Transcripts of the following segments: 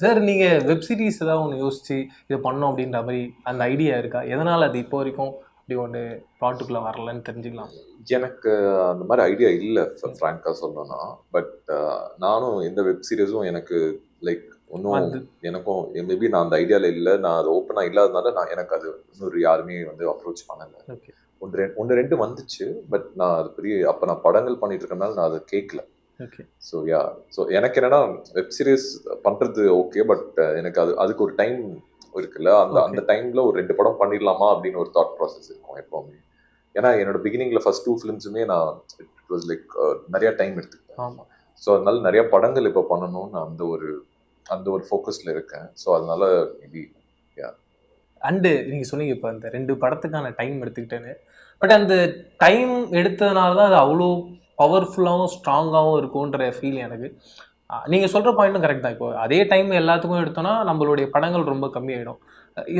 Sir நீங்க web series ஏதாவது ஒன்று யோசிச்சு இது பண்ணோம் அப்படின்ற மாதிரி அந்த ஐடியா இருக்கா? எதனால அது இப்போ வரைக்கும் அப்படி ஒன்று ப்ளாட்டுக்குள்ள வரலன்னு தெரிஞ்சுக்கலாம். எனக்கு அந்த மாதிரி ஐடியா இல்லை ஃப்ராங்காக சொல்லணும்னா. பட் நானும் எந்த வெப் சீரிஸும் எனக்கு லைக் ஒன்றும் வந்து எனக்கும் மேபி நான் அந்த ஐடியாவில் இல்லை. நான் அது ஓப்பனாக இல்லாதனால நான் எனக்கு அது இன்னொரு யாருமே வந்து அப்ரோச் பண்ணலை. ஒன்று ரெண்டு ஒன்று ரெண்டு வந்துச்சு. பட் நான் அது பெரிய அப்போ நான் படங்கள் பண்ணிட்டு இருக்கனால நான் அதை கேட்கல ஸோ யா ஸோ எனக்கு என்னன்னா வெப் சீரிஸ் பண்ணுறது ஓகே பட் எனக்கு அது அதுக்கு ஒரு டைம் இருக்குல்ல. அந்த. அந்த டைம்ல ஒரு ரெண்டு படம் பண்ணிடலாமா அப்படின்னு ஒரு தாட் ப்ராசஸ் இருக்கும் எப்பவுமே. ஏன்னா என்னோட பிகினிங்ல ஃபர்ஸ்ட் டூ ஃபிலிம்ஸுமே நான் இட் வாஸ் லைக் நிறைய டைம் எடுத்துக்கிட்டேன். ஆமா. ஸோ அதனால நிறைய படங்கள் இப்போ பண்ணணும்னு அந்த ஒரு அந்த ஒரு ஃபோக்கஸ்ல இருக்கேன். ஸோ அதனால மேபி அண்டு நீங்க சொன்னீங்க இப்போ அந்த ரெண்டு படத்துக்கான டைம் எடுத்துக்கிட்டேன்னு. பட் அந்த டைம் எடுத்ததுனால தான் அது அவ்வளோ பவர்ஃபுல்லாகவும் ஸ்ட்ராங்காகவும் இருக்கும்ன்ற ஃபீல் எனக்கு. நீங்கள் சொல்கிற பாயிண்ட்டும் கரெக்ட் தான். இப்போ அதே டைம் எல்லாத்துக்கும் எடுத்தோன்னா நம்மளுடைய படங்கள் ரொம்ப கம்மியாயிடும்.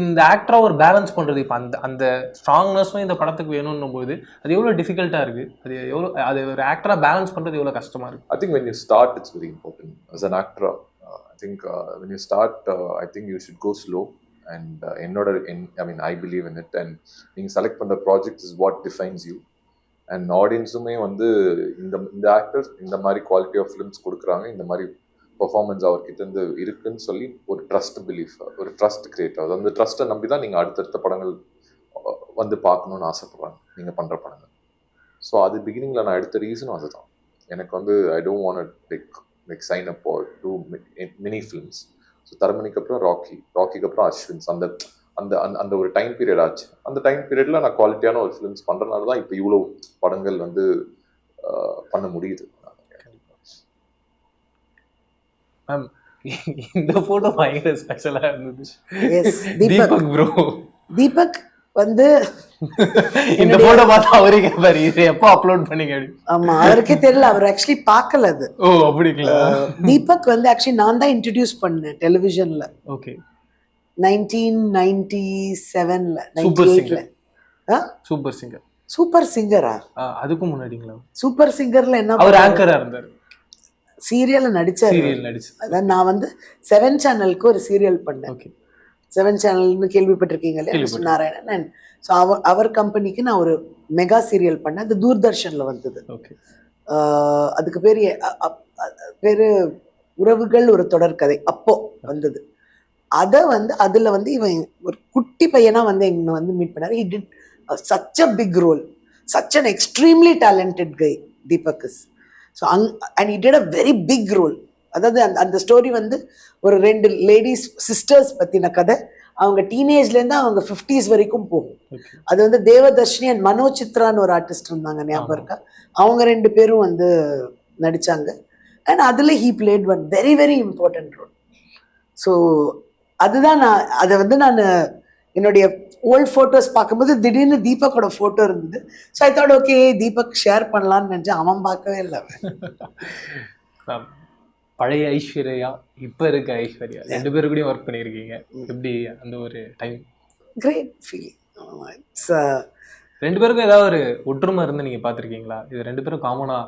இந்த ஆக்டராக ஒரு பேலன்ஸ் பண்ணுறது இப்போ அந்த அந்த ஸ்ட்ராங்னஸும் இந்த படத்துக்கு வேணும்னும் போது அது எவ்வளோ டிஃபிகல்ட்டாக இருக்குது அது எவ்வளோ அது ஒரு ஆக்டராக பேலன்ஸ் பண்ணுறது எவ்வளோ கஷ்டமாக இருக்குது I think when you start it's very important as an ஆக்டரா I think when you start I think you should go slow and என்னோட என் I mean I believe in it and நீங்கள் செலக்ட் பண்ணுற project is what defines you and ஆடியன்ஸுமே வந்து இந்த இந்த actors இந்த மாதிரி quality of films கொடுக்குறாங்க. இந்த மாதிரி பர்ஃபார்மன்ஸ் அவர்கிட்ட இருந்து இருக்குன்னு சொல்லி ஒரு ட்ரஸ்ட் பிலீஃப் ஒரு ட்ரஸ்ட் கிரியேட் ஆகுது. அந்த ட்ரஸ்ட்டை நம்பி தான் நீங்கள் அடுத்தடுத்த படங்கள் வந்து பார்க்கணுன்னு ஆசைப்படுறாங்க. நீங்கள் பண்ணுற படங்கள். ஸோ அது பிகினிங்கில் நான் எடுத்த ரீசனும் அதுதான். எனக்கு வந்து I don't want like like sign up to mini films so தரமணிக்கு அப்புறம் ராக்கி ராக்கிக்கு அப்புறம் அஸ்வின்ஸ் அந்த அந்த அந்த அந்த ஒரு டைம் பீரியட் ஆச்சு. அந்த டைம் பீரியடில் நான் குவாலிட்டியான ஒரு ஃபிலிம்ஸ் பண்ணுறதுனால தான் இப்போ இவ்வளோ படங்கள் வந்து பண்ண முடியுது. மேம் இந்த போட்டோ பயங்கர ஸ்பெஷலா இருந்தது. எஸ் தீபக் ப்ரோ தீபக் வந்து இந்த போட்டோ பார்த்தா அவரே கேட்பாரு இது எப்போ அப்லோட் பண்ணீங்க அப்படி ஆமா அவருக்கே தெரியல அவர் ஆக்சுவலி பார்க்கல அது. ஓ அப்படிங்களா? தீபக் வந்து ஆக்சுவலி நான் தான் இன்ட்ரடியூஸ் பண்ணேன் டெலிவிஷன்ல ஓகே நைன்டீன் நைன்டி செவன்ல singer. எயிட்ல. Super singer. சூப்பர் சிங்கரா? அதுக்கும் முன்னாடிங்களா? சூப்பர் சிங்கர்ல என்ன அவர் ஆங்கரா இருந்தாரு. சீரியல்ல நடிச்சாரு. சீரியல் நடிச்சு. அதான் நான் வந்து செவன் சேனலுக்கு ஒரு சீரியல் பண்ணேன். ஓகே செவன் சேனல்னு கேள்விப்பட்டிருக்கீங்க இல்லையா. நாராயணன். ஸோ அவர் அவர் கம்பெனிக்கு நான் ஒரு மெகா சீரியல் பண்ணேன். அது தூர்தர்ஷன்ல வந்தது. ஓகே அதுக்கு பேர் பேரு உறவுகள் ஒரு தொடர்கதை அப்போ வந்தது. அதை வந்து அதுல வந்து இவன் ஒரு குட்டி பையனா வந்து எங்களை வந்து மீட் பண்ணாரு. He did such a big role such an extremely talented guy Deepak is so young and it a very big role அதாவது அந்த அந்த ஸ்டோரி வந்து ஒரு ரெண்டு லேடிஸ் சிஸ்டர்ஸ் பத்தின கதை. அவங்க டீனேஜ்லேருந்து அவங்க ஃபிஃப்டிஸ் வரைக்கும் போகும். அது வந்து தேவதர்ஷினி அண்ட் மனோஜ் சித்ரான்னு ஒரு ஆர்டிஸ்ட் இருந்தாங்க ஞாபகம். இருக்கா? அவங்க ரெண்டு பேரும் வந்து நடிச்சாங்க. அண்ட் அதில் he played one very very important role so அதுதான் நான் அதை வந்து நான் என்னுடைய ஓல்ட் ஃபோட்டோஸ் பார்க்கும்போது திடீர்னு தீபக்கோட ஃபோட்டோ இருந்தது. So I thought okay Deepak share பண்ணலாம்னு நினச்சேன் அவன் பார்க்கவே இல்லை. பழைய ஐஸ்வர்யா இப்ப இருக்க ஐஸ்வர்யா ரெண்டு பேரு கூடயும் ஒர்க் பண்ணியிருக்கீங்க. எப்படி அந்த ஒரு டைம் கிரேட் ஃபீலிங் இட்ஸ் ரெண்டு பேருக்கும் ஏதாவது ஒரு ஒற்றுமை இருந்து நீங்க பாத்திருக்கீங்களா இது ரெண்டு பேரும் காமனா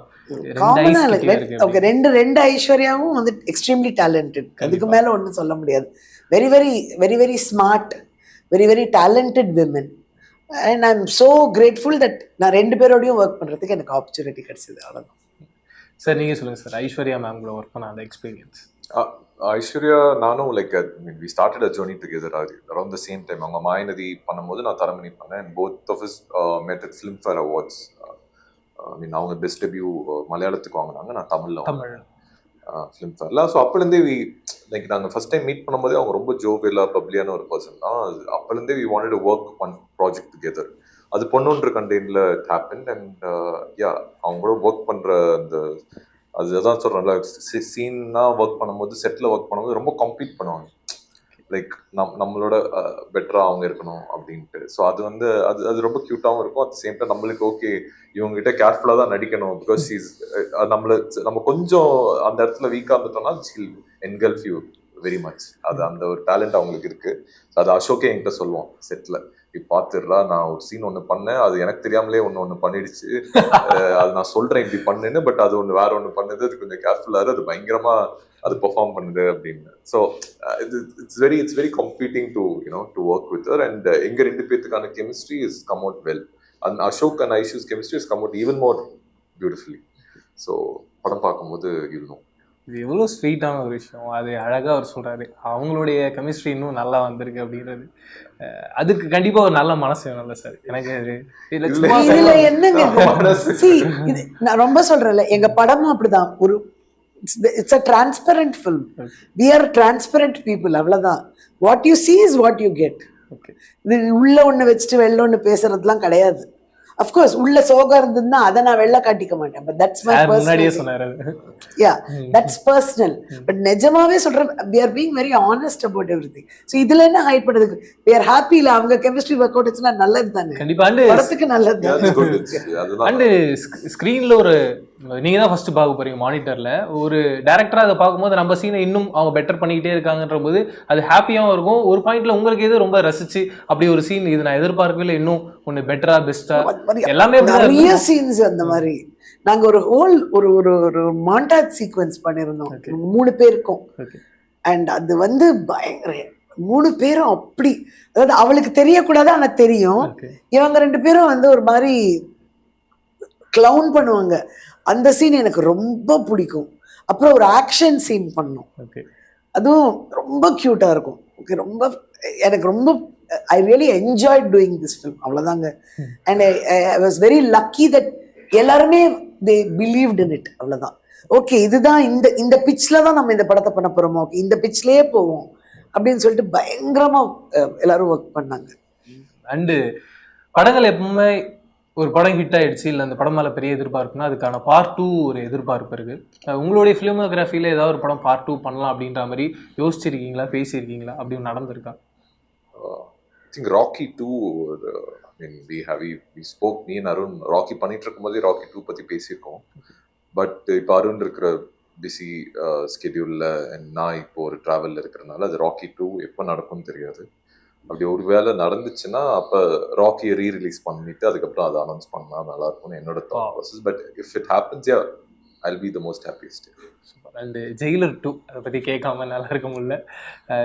ஓகே ரெண்டு ரெண்டு ஐஸ்வர்யாவும் வந்து எக்ஸ்ட்ரீம்லி டேலண்டட் அதுக்கு. மேல ஒன்றும் சொல்ல முடியாது. Very very very very smart very very talented women and I am so grateful that நான் ரெண்டு பேரோடையும் ஒர்க் பண்றதுக்கு எனக்கு ஆப்பர்ச்சுனிட்டி கிடைச்சது அவ்வளோதான் சார் நீங்க சொல்லுங்க சார் ஐஸ்வர்யா மேம் கூட ஒர்க் பண்ண அந்த எக்ஸ்பீரியன்ஸ் ஐஸ்வர்யா நானும் like we started a journey together அது அரௌண்ட் த சேம் டைம் அவங்க மாயநதி பண்ணும்போது நான் தரமணி பண்ணேன். Both of us met at Filmfare awards I mean அவங்க பெஸ்ட் டெபியூ மலையாளத்துக்கு வாங்கினாங்க. நான் தமிழ்ல தமிழ். ஃபிலிம் ஃபேர்ல ஸோ அப்போலேருந்தே வி லைக் நாங்கள் ஃபர்ஸ்ட் டைம் மீட் பண்ணும்போதே அவங்க ரொம்ப ஜோவியலா பப்ளியான ஒரு பர்சன் தான். அது அப்போலேருந்தே we wanted work one project together அது பொண்ணுன்ற கண்டெய்னில் ஹேப்பன் அண்ட் யா அவங்க கூட ஒர்க் பண்ணுற அந்த அதுதான் சொல்கிறேன்ல சீனாக ஒர்க் பண்ணும்போது செட்டில் ஒர்க் பண்ணும்போது ரொம்ப கம்ப்ளீட் பண்ணுவாங்க. லைக் நம் நம்மளோட பெட்டராக அவங்க இருக்கணும் அப்படின்ட்டு. ஸோ அது வந்து அது அது ரொம்ப க்யூட்டாகவும் இருக்கும். அட் சேம் டைம் நம்மளுக்கு ஓகே இவங்ககிட்ட கேர்ஃபுல்லாக தான் நடிக்கணும். பிகாஸ் இஸ் நம்மள நம்ம கொஞ்சம் அந்த இடத்துல வீக்காக இருந்துட்டோம்னா she'll engulf you very much அது அந்த ஒரு டேலண்ட் அவங்களுக்கு இருக்குது அது அசோக்கே என்கிட்ட சொல்லுவோம் செட்டில் இப்படி பார்த்துடுறா நான் ஒரு சீன் ஒன்று பண்ணேன். அது எனக்கு தெரியாமலே ஒன்று ஒன்று பண்ணிடுச்சு. அது நான் சொல்கிறேன் இப்படி பண்ணுன்னு பட் அது ஒன்று வேற ஒன்று பண்ணுது. அது கொஞ்சம் கேர்ஃபுல்லாக அது பயங்கரமாக அது பெர்ஃபார்ம் பண்ணுது அப்படின்னு. ஸோ இது it's very it's very completing to you know to work with her and எங்க ரெண்டு பேர்த்துக்கான chemistry is come out well and Ashok and Aishu's chemistry is come out even more beautifully so படம் பார்க்கும்போது இருக்கும் இது எவ்வளோ ஸ்வீட்டான ஒரு விஷயம். அது அழகாக அவர் சொல்கிறாரு அவங்களுடைய கெமிஸ்ட்ரி இன்னும் நல்லா வந்திருக்கு அப்படின்றது. அதுக்கு கண்டிப்பாக ஒரு நல்ல மனசு வேணும்ல சார் எனக்கு அது இதுல என்னங்க நான் ரொம்ப சொல்றேன்ல எங்க படமும் அப்படிதான். ஒரு it's a transparent film we are transparent people அவ்வளவுதான். What you see is what you get. இது உள்ள ஒண்ணு வச்சுட்டு வெளில ஒண்ணு பேசுறதுலாம் கிடையாது. அஃப்கோர்ஸ் உள்ள சோகம் இருந்ததுன்னா அதை நான் வெளில காட்டிக்க மாட்டேன். பட் தட்ஸ் மை சார் முன்னாடியே பர்சனல் சொன்னார் அது? யா தட்ஸ் பர்சனல் பட் நிஜமாவே சொல்றேன் we are being very honest about everything so இதுல என்ன ஹைட் பண்ணுறதுக்கு வி ஆர் ஹாப்பி இல்ல அவங்க கெமிஸ்ட்ரி ஒர்க் அவுட் ஆச்சுன்னா நல்லது தானே? கண்டிப்பாக அண்டு படத்துக்கு நல்லது அண்டு ஸ்க்ரீனில் ஒரு நீங்கள் தான் ஃபஸ்ட்டு பார்க்க போகிறீங்க மானிட்டரில் ஒரு டேரக்டராக அதை பார்க்கும்போது நம்ம சீனை இன்னும் அவங்க பெட்டர் பண்ணிக்கிட்டே இருக்காங்கன்ற போது அது ஹாப்பியாகவும் இருக்கும். ஒரு பாயிண்ட்ல உங்களுக்கு எது ரொம்ப ரசிச்சு அப்படி ஒரு சீன் இது நான் எதிர்பார்க்கவே இல்லை. இன்னும் ஒன்று பெட்டரா மாதிரி எல்லாமே நிறைய. சீன்ஸ் அந்த மாதிரி நாங்க ஒரு ஹோல் ஒரு ஒரு ஒரு மாண்டாஜ் சீக்வன்ஸ் பண்ணியிருந்தோம். மூணு பேருக்கும். அண்ட் அது வந்து பயங்கர மூணு பேரும் அப்படி அதாவது அவளுக்கு தெரியக்கூடாது ஆனா தெரியும். இவங்க ரெண்டு பேரும் வந்து ஒரு மாதிரி க்ளவுன் பண்ணுவாங்க அந்த சீன் எனக்கு ரொம்ப பிடிக்கும் அப்புறம் ஒரு ஆக்ஷன் சீன் பண்ணோம். அதுவும் ரொம்ப க்யூட்டா இருக்கும் ஓகே ரொம்ப எனக்கு ரொம்ப I really enjoy doing this film அவ்வளோதாங்க and I was very lucky that எல்லாருமே தே பிலீவ்ட் இன் இட் அவ்வளோதான் ஓகே இதுதான் இந்த இந்த பிச்சில் தான் நம்ம இந்த படத்தை பண்ண போகிறோமோ ஓகே இந்த பிச்சிலேயே போவோம். அப்படின்னு சொல்லிட்டு பயங்கரமா அஹ், எல்லாரும் ஒர்க் பண்ணாங்க. அண்டு படங்கள் எப்பவுமே ஒரு படம் ஹிட் ஆயிடுச்சு இல்லை அந்த படம் மேலே பெரிய எதிர்பார்ப்புனா அதுக்கான பார்ட் டூ ஒரு எதிர்பார்ப்பு இருக்கு. அஹ் உங்களுடைய ஃபிலிமோகிராஃபியில் ஏதாவது ஒரு படம் பார்ட் டூ பண்ணலாம் அப்படின்ற மாதிரி யோசிச்சிருக்கீங்களா? பேசியிருக்கீங்களா? அப்படின்னு நடந்திருக்கா? Think Rocky two I mean we have we spoke me and Arun Rocky பண்ணிட்டு இருக்கும்போதே ராக்கி டூ பற்றி பேசியிருக்கோம். பட் இப்போ அருண் இருக்கிற பிஸி ஸ்கெடியூலில் uh, நான் இப்போ ஒரு ட்ராவலில் இருக்கிறனால அது ராக்கி டூ எப்போ நடக்கும்னு தெரியாது. அப்படி ஒரு வேளை நடந்துச்சுன்னா அப்போ ராக்கியை ரீ ரிலீஸ் பண்ணிட்டு அதுக்கப்புறம் அதை அனௌன்ஸ் பண்ணால் நல்லா இருக்கும்னு என்னோட thought process but if it happens yeah I'll be the most happiest and Jailer two அதை பற்றி கேட்காம நல்லா இருக்க முடியல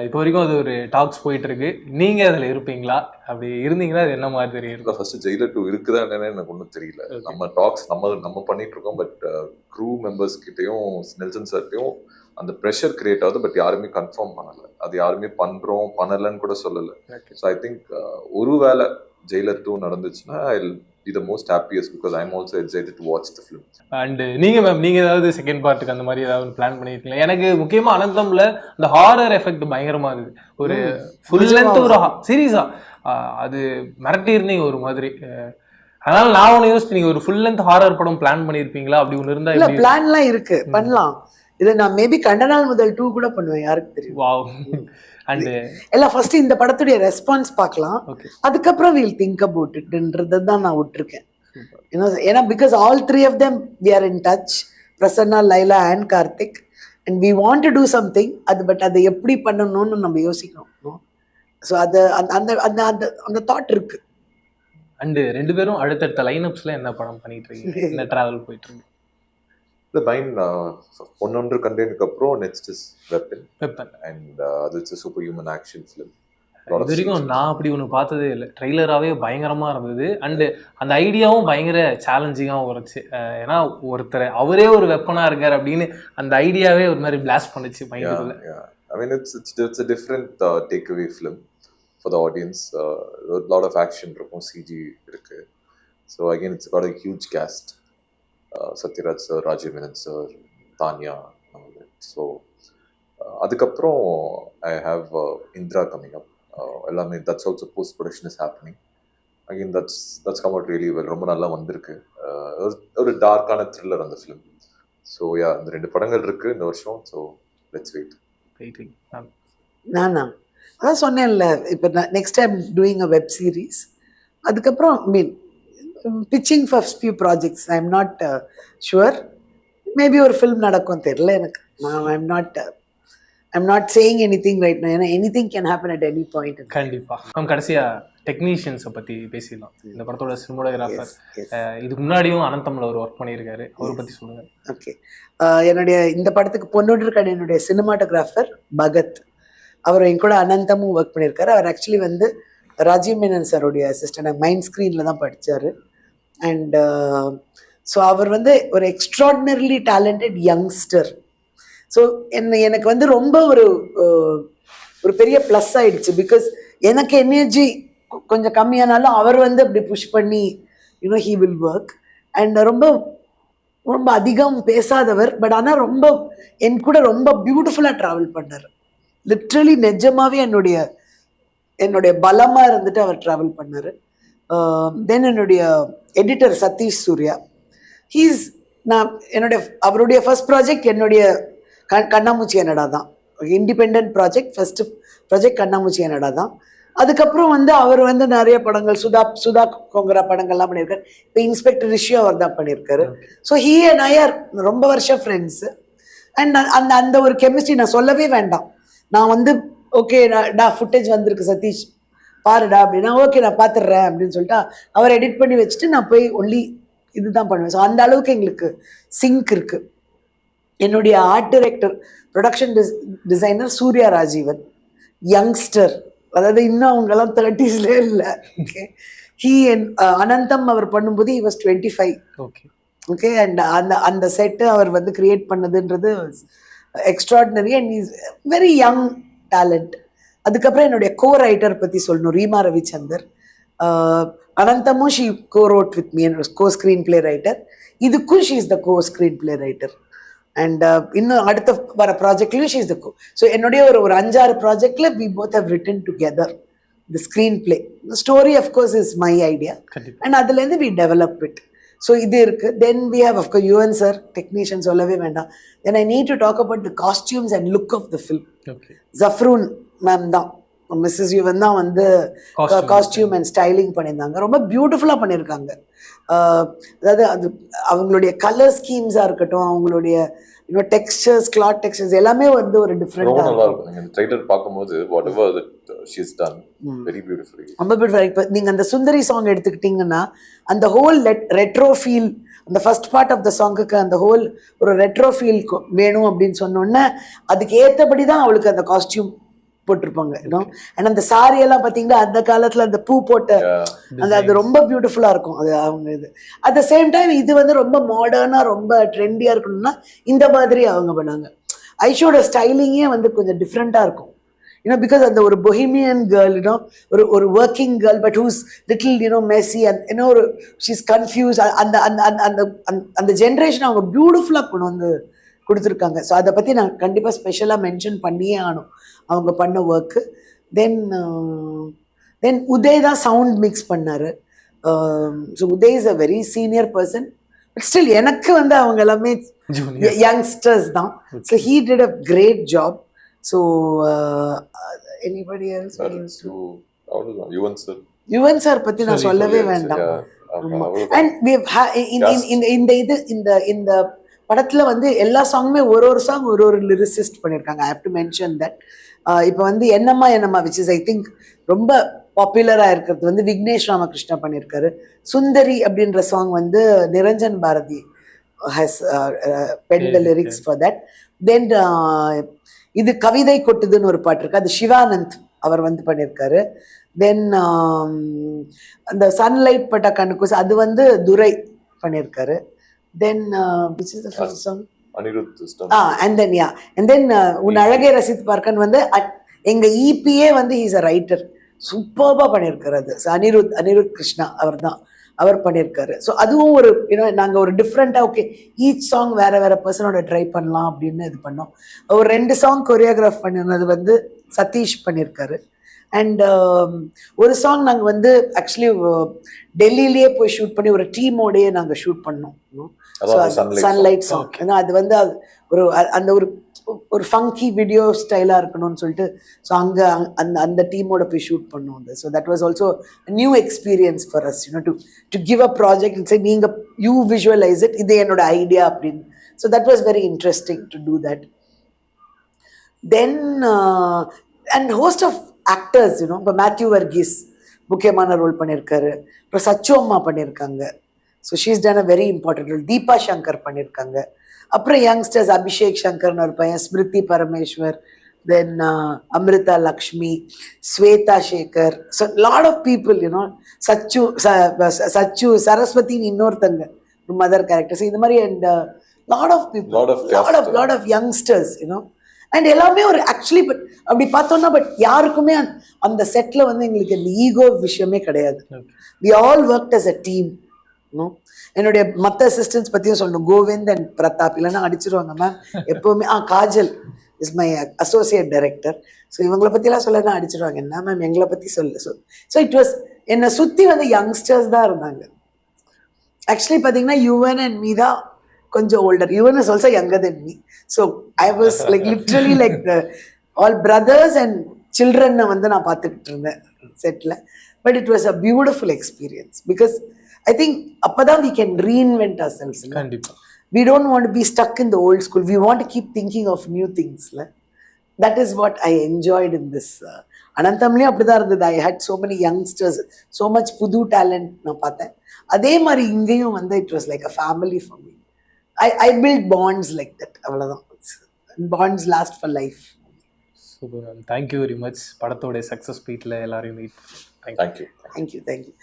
இப்போ வரைக்கும் அது ஒரு டாக்ஸ் போயிட்டு இருக்கு நீங்கள் அதில் இருப்பீங்களா? அப்படி இருந்தீங்கன்னா அது என்ன மாதிரி தெரியும்? ஃபர்ஸ்ட் ஜெயிலர் டூ இருக்குதா என்னன்னு எனக்கு ஒன்றும் தெரியல. நம்ம டாக்ஸ் நம்ம நம்ம பண்ணிட்டு இருக்கோம் பட் க்ரூ மெம்பர்ஸ் கிட்டயும் நெல்சன் சார்ட்டையும் அந்த ப்ரெஷர் கிரியேட் ஆகுது பட் யாருமே கன்ஃபார்ம் பண்ணல. அது யாருமே பண்றோம் பண்ணலன்னு கூட சொல்லல. ஸோ ஐ திங்க் ஒருவேளை ஜெயிலர் டூ நடந்துச்சுன்னா be the most happiest because I am also excited to watch the film and நீங்கள் மேம் நீங்கள் ஏதாவது செகண்ட் பார்ட்டுக்கு அந்த மாதிரி ஏதாவது பிளான் பண்ணியிருக்கீங்களா எனக்கு முக்கியமாக அனந்தம்ல இந்த ஹாரர் எஃபெக்ட் பயங்கரமா இருக்குது ஒரு ஃபுல் லென்த் ஒரு சீரியஸா அது மிரட்டி இருந்தீங்க ஒரு மாதிரி. அதனால நான் ஒன்று யோசிச்சு நீங்கள் ஒரு ஃபுல் லென்த் ஹாரர் படம் பிளான் பண்ணியிருப்பீங்களா அப்படி ஒன்று இருந்தால் இல்ல எப்படி பிளான்லாம் இருக்கு. பண்ணலாம். இது நான் மேபி கண்ட நாள் முதல் டூ கூட பண்ணுவேன் யாருக்கு தெரியும்? வாவ் அண்டு எல்லாம் ஃபர்ஸ்ட் இந்த படத்துடைய ரெஸ்பான்ஸ் பார்க்கலாம். அதுக்கப்புறம் வீல் திங்க் அபவுட் இட்ன்றதை தான் நான் விட்டுருக்கேன். ஏன்னா ஏன்னா because all three of them we are in touch Prasanna Laila and Karthik and we want to do something அது பட் அதை எப்படி பண்ணணும்னு நம்ம யோசிக்கணும். ஸோ அது அந்த அந்த அந்த அந்த அந்த தாட் இருக்கு. அண்டு ரெண்டு பேரும் அடுத்தடுத்த லைனப்ஸ்ல என்ன படம் பண்ணிட்டு இருக்கீங்க? என்ன டிராவல் போயிட்டு இருக்கு? இந்த பைன் ஒன்னொன்று கண்டேனுக்கு அப்புறம் next is weapon weapon and அது it's super human action film இது வரைக்கும் நான் அப்படி ஒன்று பார்த்ததே இல்லை. ட்ரெய்லராகவே பயங்கரமாக இருந்தது. அண்டு அந்த ஐடியாவும் பயங்கர சேலஞ்சிங்காகவும் இருந்துச்சு ஏன்னா ஒருத்தர் அவரே ஒரு வெப்பனாக இருக்கார் அப்படின்னு அந்த ஐடியாவே ஒரு மாதிரி பிளாஸ்ட் பண்ணுச்சு மைண்டுக்குள்ள it's it's it's a different uh, takeaway film for the audience. Uh, a lot of action இருக்கும் CG இருக்கு. So again, it's got a huge cast. Uh, sir, Rajiv Menon sir, Tanya. So uh, அதுக்கப்புறம் uh, Indra coming up. Uh, எல்லாமே that's also post production is happening. Again, that's that's come out really well. ரொம்ப நல்லா வந்திருக்கு. Uh, ஒரு- டார்க்கான thriller அந்த film. So yeah இந்த ரெண்டு படங்கள் இருக்கு இந்த வருஷம் ஸோ லெட்ஸ் வெயிட் போயிட்டு நானா அதான் சொன்னேன்ல இப்போ next time doing a web series அதுக்கப்புறம் mean pitching for few projects I am not sure maybe ஒரு ஃபில்ம் நடக்கும் தெரில எனக்கு. I am not I am not saying anything right ஏன்னா anything can happen at any point கண்டிப்பா. Ma'am கடைசியா டெக்னீஷியன்ஸை பற்றி பேசிடலாம். இந்த படத்தோட சினிமோடோகிராஃபர். இதுக்கு முன்னாடியும் அனந்தமில் ஒரு ஒர்க் பண்ணியிருக்காரு. அவரை பற்றி சொல்லுங்க. ஓகே என்னுடைய இந்த படத்துக்கு பொன்னுட்டு என்னுடைய சினிமாட்டோகிராஃபர் பகத். அவர் என் கூட அனந்தமும் ஒர்க் பண்ணியிருக்காரு. அவர் ஆக்சுவலி வந்து ராஜீவ் மேனன் சாரோடைய அசிஸ்டன்ட் மைண்ட் ஸ்க்ரீனில் தான் படித்தார் அண்ட் ஸோ uh, அவர் வந்து ஒரு எக்ஸ்ட்ராடினரிலி டேலண்டட் யங்ஸ்டர் ஸோ என்ன எனக்கு வந்து ரொம்ப ஒரு ஒரு பெரிய ப்ளஸ் ஆயிடுச்சு. பிகாஸ் எனக்கு எனர்ஜி கொஞ்சம் கம்மியானாலும் அவர் வந்து அப்படி புஷ் பண்ணி you know he will work and ரொம்ப ரொம்ப அதிகம் பேசாதவர். பட் ஆனால் ரொம்ப என் கூட ரொம்ப பியூட்டிஃபுல்லாக ட்ராவல் பண்ணார். லிட்ரலி நிஜமாகவே என்னுடைய என்னுடைய பலமாக இருந்துட்டு அவர் ட்ராவல் பண்ணார். தென் என்னுடைய எடிட்டர் சதீஷ் சூர்யா. ஹீஸ் நான் என்னுடைய அவருடைய ஃபர்ஸ்ட் ப்ராஜெக்ட் என்னுடைய க கண்ணாமூச்சி என்னடா தான். இண்டிபெண்ட் ப்ராஜெக்ட் ஃபர்ஸ்ட் ப்ராஜெக்ட் கண்ணாமூச்சி என்னடா தான். அதுக்கப்புறம் வந்து அவர் வந்து நிறைய படங்கள் சுதா சுதா கொங்கரா படங்கள்லாம் பண்ணியிருக்காரு. இப்போ இன்ஸ்பெக்டர் ரிஷியோ அவர் தான் பண்ணியிருக்காரு. So he and I are ரொம்ப வருஷம் ஃப்ரெண்ட்ஸு அண்ட் அந்த அந்த ஒரு கெமிஸ்ட்ரி நான் சொல்லவே வேண்டாம். நான் வந்து ஓகே டா ஃபுட்டேஜ் வந்திருக்கு சதீஷ். பாருடா அப்படின்னா ஓகே நான் பார்த்துடுறேன் அப்படின்னு சொல்லிட்டு அவர் எடிட் பண்ணி வச்சுட்டு நான் போய் ஒன்லி இதுதான் பண்ணுவேன். ஸோ அந்த அளவுக்கு எங்களுக்கு சிங்க் இருக்கு. என்னுடைய ஆர்ட் டைரக்டர் ப்ரொடக்ஷன் டிஸ் டிசைனர் சூர்யா ராஜீவன் யங்ஸ்டர் அதாவது இன்னும் அவங்கெல்லாம் தேர்ட்டிஸ்லேயே இல்லை. ஓகே ஹீ அண்ட் அனந்தம் அவர் பண்ணும்போது he was twenty five okay okay and அந்த அந்த செட்டு அவர் வந்து create பண்ணதுன்றது extraordinary and is very young talent அதுக்கப்புறம் என்னுடைய கோ ரைட்டர் பற்றி சொல்லணும் Reema Ravichandar. அனந்தமும் she co wrote with me co screenplay writer இதுக்கும் she is the co screenplay writer and இன்னும் அடுத்த வர ப்ராஜெக்ட்லையும் she is the co so என்னுடைய ஒரு ஒரு அஞ்சாறு ப்ராஜெக்டில் we both have written together the screen play story of course is my idea and அதுலேருந்து வி டெவலப் இட் ஸோ இது இருக்கு. Then we have of course Yuvan sir technician சொல்லவே வேண்டாம். Then I need to talk about the costumes and look of the film Jafroon ma'am தான். Mrs Yuvan தான் வந்து. Costume and styling பண்ணியிருந்தாங்க. ரொம்ப பியூட்டிஃபுல்லாக பண்ணியிருக்காங்க. ஆஹ் அதாவது அது அவங்களுடைய கலர் ஸ்கீம்ஸாக இருக்கட்டும் அவங்களுடைய இன்னும் டெக்ஸ்டர்ஸ் கிளாத் டெக்ஸ்டர்ஸ் எல்லாமே வந்து ஒரு டிஃப்ரெண்டாக நல்லா இருக்கும். ட்ரைலர் பார்க்கும்போது whatever that she's done very beautifully ரொம்ப பியூட்டிஃபுல் இப்போ நீங்கள் அந்த சுந்தரி சாங் எடுத்துக்கிட்டிங்கன்னா அந்த ஹோல் ரெட்ரோ ஃபீல் அந்த ஃபர்ஸ்ட் பார்ட் ஆஃப் த சாங்குக்கு அந்த ஹோல் ஒரு ரெட்ரோ ஃபீல் வேணும் அப்படின்னு சொன்னோன்னே அதுக்கு ஏற்றபடி தான் அவளுக்கு அந்த காஸ்டியூம் போட்டிருப்பாங்க அண்ட் அந்த saree எல்லாம் பார்த்தீங்கன்னா அந்த காலத்தில் அந்த பூ போட்ட அந்த அது ரொம்ப பியூட்டிஃபுல்லாக இருக்கும். அது அவங்க இது. அட் த சேம் டைம் இது வந்து ரொம்ப மாடர்னாக ரொம்ப ட்ரெண்டியாக இருக்கணும்னா இந்த மாதிரி அவங்க பண்ணாங்க. ஐஷோட ஸ்டைலிங்கே வந்து கொஞ்சம் டிஃப்ரெண்ட்டாக இருக்கும். யூனோ பிகாஸ் அந்த ஒரு பொஹிமியன் கேர்ள் யூனோ ஒரு ஒரு working girl but whose little you know messy and you know ஒரு ஷீஸ் கன்ஃபியூஸ் அந்த அந்த அந்த அந்த- அந்த ஜென்ரேஷன் அவங்க பியூட்டிஃபுல்லாக கொண்டு வந்து கொடுத்துருக்காங்க. ஸோ அதை பற்றி நான் கண்டிப்பாக ஸ்பெஷலாக மென்ஷன் பண்ணியே ஆகணும். அவங்க பண்ண ஒர்க்கு தென் தென் உதய் தான் சவுண்ட் மிக்ஸ் பண்ணார். So Uday is a very senior person but still எனக்கு வந்து அவங்க எல்லாமே யங்ஸ்டர்ஸ் தான். So he did a great job so anybody Yuvan sir பற்றி நான் சொல்லவே வேண்டாம். அண்ட் இந்த இந்த இது இந்த இந்த படத்துல வந்து எல்லா சாங்குமே ஒரு ஒரு சாங் ஒரு ஒரு லிரிசிஸ்ட் பண்ணியிருக்காங்க I have to mention that இப்போ வந்து என்னம்மா என்னம்மா விச் இஸ் ஐ திங்க் ரொம்ப பாப்புலராக இருக்கிறது வந்து விக்னேஷ் ராமகிருஷ்ணா பண்ணியிருக்காரு சுந்தரி அப்படின்ற சாங் வந்து Niranjan Bharathi has pen the lyrics for that then இது கவிதை கொட்டுதுன்னு ஒரு பாட்டு இருக்கு. அது சிவானந்த் அவர் வந்து பண்ணியிருக்காரு தென் அந்த சன்லைட் பட்ட கண்ணுக்கு அது வந்து துரை பண்ணியிருக்காரு then which is the first song Anirudh. Ah and then yeah and then உன் அழகே ரசித்து பார்க்கன் வந்து எங்க இபியே வந்து இஸ் அ ரைட்டர் சூப்பர்பாக பண்ணியிருக்காரு அது. So, அனிருத் அனிருத் கிருஷ்ணா அவர் தான் அவர் பண்ணியிருக்காரு ஸோ அதுவும் ஒரு யூனோ நாங்கள் ஒரு டிஃப்ரெண்ட்டாக ஓகே ஈச் சாங் வேற வேற பர்சனோட ட்ரை பண்ணலாம் அப்படின்னு இது பண்ணோம். ஒரு ரெண்டு சாங் கொரியோகிராஃப் பண்ணிருந்தது வந்து சதீஷ் பண்ணியிருக்காரு அண்ட் ஒரு சாங் நாங்கள் வந்து ஆக்சுவலி டெல்லியிலேயே போய் ஷூட் பண்ணி ஒரு டீமோடயே நாங்கள் ஷூட் பண்ணோம். சன்லைட் சாங் ஏன்னா அது வந்து ஒரு அந்த ஒரு ஒரு ஃபங்கி வீடியோ ஸ்டைலாக இருக்கணும்னு சொல்லிட்டு ஸோ அங்கே அந்த அந்த டீமோட போய் ஷூட் பண்ணோம் அது. So that was also new experience for us you know to to give a project சரி நீங்கள் யூ விஷுவலைஸ் இட் இது என்னோட ஐடியா அப்படின்னு. So that was very interesting to do that then and host of actors you know இப்போ மேத்யூ வர்கீஸ் முக்கியமான role பண்ணியிருக்காரு அப்புறம் சச்சு அம்மா பண்ணியிருக்காங்க so she's done a very important role Deepa Shankar பண்ணியிருக்காங்க அப்புறம் யங்ஸ்டர்ஸ் அபிஷேக் சங்கர்னு ஒரு பையன் Smruthi Parameshwar then Amritha Lakshmi Swetha Sekar so lot of people you know Sachu Sachu சரஸ்வதின்னு இன்னொருத்தங்க மதர் கேரக்டர்ஸ் இந்த மாதிரி and lot of people lot of. Lot of youngsters you know and எல்லாமே ஒரு ஆக்சுவலி பட் அப்படி பார்த்தோம்னா but யாருக்குமே அந்த- செட்ல வந்து எங்களுக்கு இந்த ஈகோ விஷயமே கிடையாது. We all work as a team என்னுடைய மற்ற அசிஸ்டன்ஸ் பத்தியும் சொல்லணும். கோவிந்த் அண்ட் பிரதாப் இல்லைன்னா அடிச்சிருவாங்க மேம் எப்பவுமே ஆ Kajal is my associate director so இவங்களை பற்றிலாம் சொல்லனா அடிச்சிருவாங்க. என்ன மேம் எங்களை பற்றி சொல்லு ஸோ ஸோ இட் வாஸ் என்னை சுற்றி வந்து யங்ஸ்டர்ஸ் தான் இருந்தாங்க. ஆக்சுவலி பார்த்தீங்கன்னா யுவன் அண்ட் மீ தான் கொஞ்சம் older Yuvan is also younger then me so I was like literally like the all brothers and சில்ட்ரனை வந்து நான் பார்த்துக்கிட்டு இருந்தேன் settle but it was a beautiful experience because I think அப்போ தான் we can reinvent ourselves கண்டிப்பா we don't want to be stuck in the old school. We want to keep thinking of new things. la. That is what I enjoyed in this. Uh, அனந்தம்லேயும் அப்படிதான் இருந்தது I had so many youngsters so much புது talent நான் பார்த்தேன் அதே மாதிரி இங்கேயும் வந்து it was like a family for me I I built bonds like that அவ்வளோதான் bonds last for life super ma'am thank you very much படத்தோட success ஸ்பீட்டில் எல்லாரையும் meet thank you Thank you. Thank you thank you